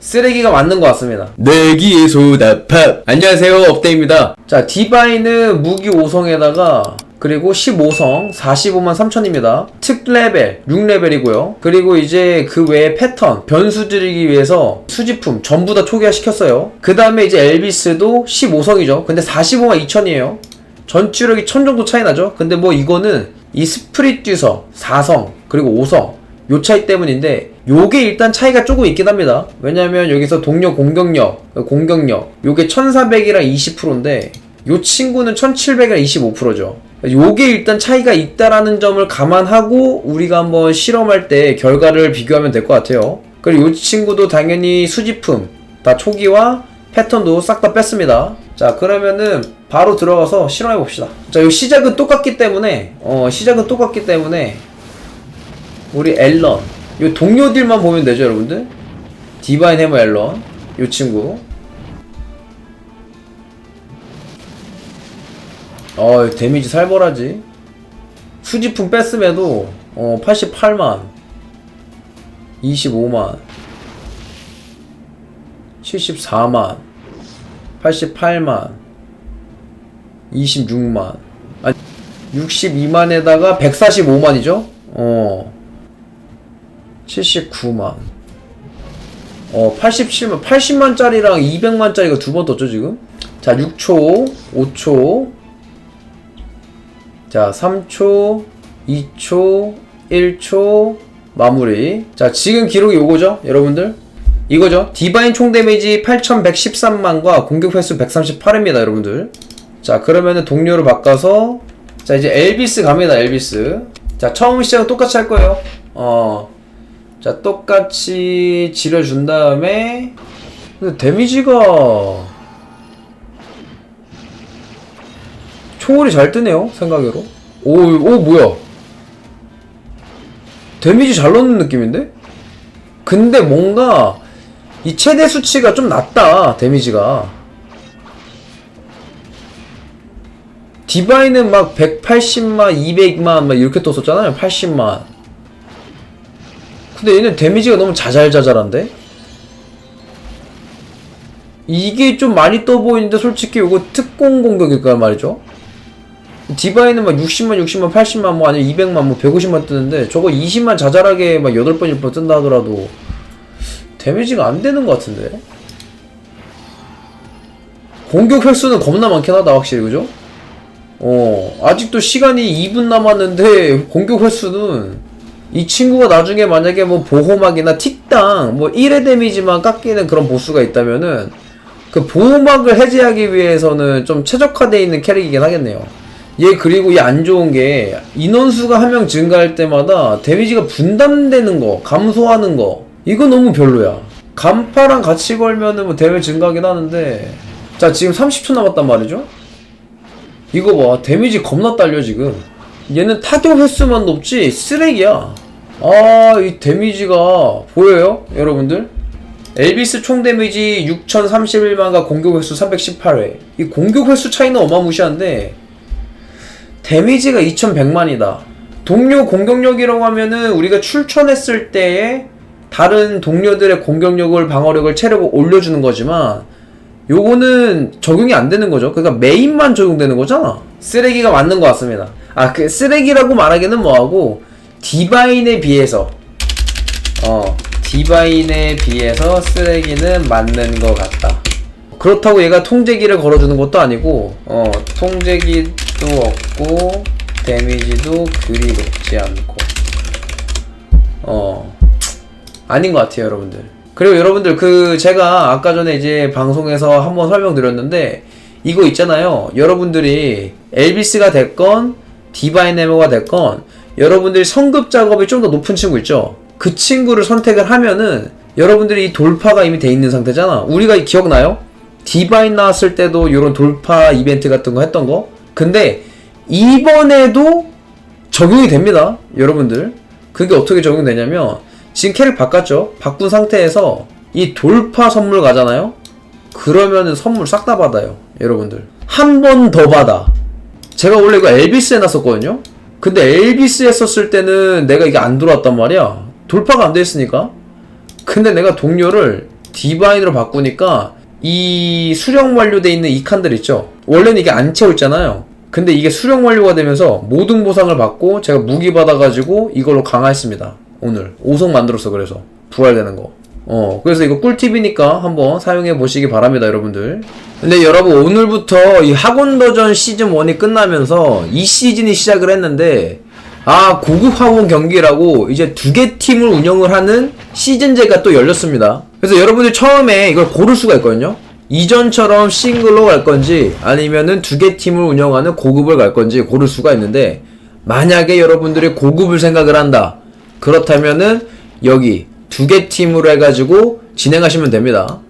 쓰레기가 맞는 것 같습니다. 내기의 소다팝 안녕하세요 업데입니다 자, 디바인은 무기 5성에다가 그리고 15성 45만 3천입니다. 특레벨 6레벨이고요. 그리고 이제 그 외에 패턴 변수 드리기 위해서 수집품 전부 다 초기화 시켰어요. 그 다음에 이제 엘비스도 15성이죠. 근데 45만 2천이에요. 전투력이 1000 정도 차이 나죠. 근데 뭐 이거는 이 스프릿 듀서 4성 그리고 5성 요 차이 때문인데 요게 일단 차이가 조금 있긴 합니다. 왜냐면 여기서 동력 공격력 공격력 요게 1400이랑 20%인데 요 친구는 1700이랑 25%죠. 요게 일단 차이가 있다라는 점을 감안하고 우리가 한번 실험할 때 결과를 비교하면 될 것 같아요. 그리고 요 친구도 당연히 수집품 다 초기화 패턴도 싹 다 뺐습니다. 자 그러면은 바로 들어가서 실험해 봅시다. 자 요 시작은 똑같기 때문에 어 시작은 똑같기 때문에 우리 앨런 요 동료들만 보면 되죠 여러분들? 디바인 해머 앨런 요 친구. 어 데미지 살벌하지. 수지품 뺐음에도 어 88만. 25만. 74만. 88만. 26만. 아니 62만에다가 145만이죠? 어 79만. 어, 87만, 80만짜리랑 200만짜리가 두 번 떴죠, 지금? 자, 6초, 5초. 자, 3초, 2초, 1초, 마무리. 자, 지금 기록이 요거죠, 여러분들? 이거죠. 디바인 총 데미지 8113만과 공격 횟수 138입니다, 여러분들. 자, 그러면은 동료를 바꿔서, 자, 이제 엘비스 갑니다, 엘비스. 자, 처음 시작은 똑같이 할 거예요. 어, 자 똑같이 지려준 다음에 근데 데미지가 총알이 잘 뜨네요 생각으로. 오, 오 뭐야? 데미지 잘 넣는 느낌인데? 근데 뭔가 이 최대 수치가 좀 낮다 데미지가. 디바인은 막 180만 200만 막 이렇게 떴었잖아요 80만 근데 얘는 데미지가 너무 자잘자잘한데? 이게 좀 많이 떠 보이는데 솔직히 이거 특공 공격일까 말이죠? 디바이는 막 60만, 60만, 80만, 뭐 아니면 200만, 뭐 150만 뜨는데 저거 20만 자잘하게 막 8번, 1번 뜬다 하더라도 데미지가 안 되는 것 같은데? 공격 횟수는 겁나 많긴 하다, 확실히, 그죠? 어, 아직도 시간이 2분 남았는데 공격 횟수는 이 친구가 나중에 만약에 뭐 보호막이나 틱당 뭐 1회 데미지만 깎이는 그런 보스가 있다면은 그 보호막을 해제하기 위해서는 좀 최적화되어 있는 캐릭이긴 하겠네요. 얘 그리고 이안 좋은 게 인원수가 한 명 증가할 때마다 데미지가 분담되는 거, 감소하는 거 이거 너무 별로야. 간파랑 같이 걸면은 뭐 데미지 증가하긴 하는데 자 지금 30초 남았단 말이죠. 이거 봐 데미지 겁나 딸려 지금. 얘는 타격 횟수만 높지 쓰레기야. 아, 이 데미지가 보여요? 여러분들? 엘비스 총 데미지 6031만과 공격 횟수 318회. 이 공격 횟수 차이는 어마무시한데 데미지가 2100만이다. 동료 공격력이라고 하면은 우리가 출전했을 때에 다른 동료들의 공격력을 방어력을 체력을 올려주는 거지만 요거는 적용이 안 되는 거죠. 그러니까 메인만 적용되는 거잖아. 쓰레기가 맞는 것 같습니다. 아, 그 쓰레기라고 말하기는 뭐하고 디바인에 비해서 어 디바인에 비해서 쓰레기는 맞는 것 같다. 그렇다고 얘가 통제기를 걸어주는 것도 아니고 어 통제기도 없고 데미지도 그리 높지 않고 어 아닌 것 같아요 여러분들. 그리고 여러분들 그 제가 아까 전에 이제 방송에서 한번 설명드렸는데 이거 있잖아요. 여러분들이 엘비스가 됐건 디바인 에머가 됐건 여러분들이 성급 작업이 좀 더 높은 친구 있죠? 그 친구를 선택을 하면은 여러분들이 이 돌파가 이미 돼 있는 상태잖아. 우리가 기억나요? 디바인 나왔을 때도 이런 돌파 이벤트 같은 거 했던 거? 근데 이번에도 적용이 됩니다. 여러분들. 그게 어떻게 적용되냐면 지금 캐릭 바꿨죠? 바꾼 상태에서 이 돌파 선물 가잖아요? 그러면은 선물 싹 다 받아요. 여러분들. 한 번 더 받아. 제가 원래 이거 엘비스 해놨었거든요? 근데 엘비스 했었을 때는 내가 이게 안 들어왔단 말이야. 돌파가 안돼 있으니까. 근데 내가 동료를 디바인으로 바꾸니까 이 수령 완료돼 있는 이 칸들 있죠. 원래는 이게 안 채워 있잖아요. 근데 이게 수령 완료가 되면서 모든 보상을 받고 제가 무기 받아가지고 이걸로 강화했습니다. 오늘 5성 만들었어 그래서 부활되는 거. 어 그래서 이거 꿀팁이니까 한번 사용해 보시기 바랍니다 여러분들. 근데 여러분 오늘부터 이 학원도전 시즌 1이 끝나면서 이 시즌이 시작을 했는데 아 고급 학원 경기라고 이제 두 개 팀을 운영을 하는 시즌제가 또 열렸습니다. 그래서 여러분들 처음에 이걸 고를 수가 있거든요. 이전처럼 싱글로 갈 건지 아니면은 두 개 팀을 운영하는 고급을 갈 건지 고를 수가 있는데 만약에 여러분들이 고급을 생각을 한다. 그렇다면은 여기 두 개 팀으로 해가지고 진행하시면 됩니다.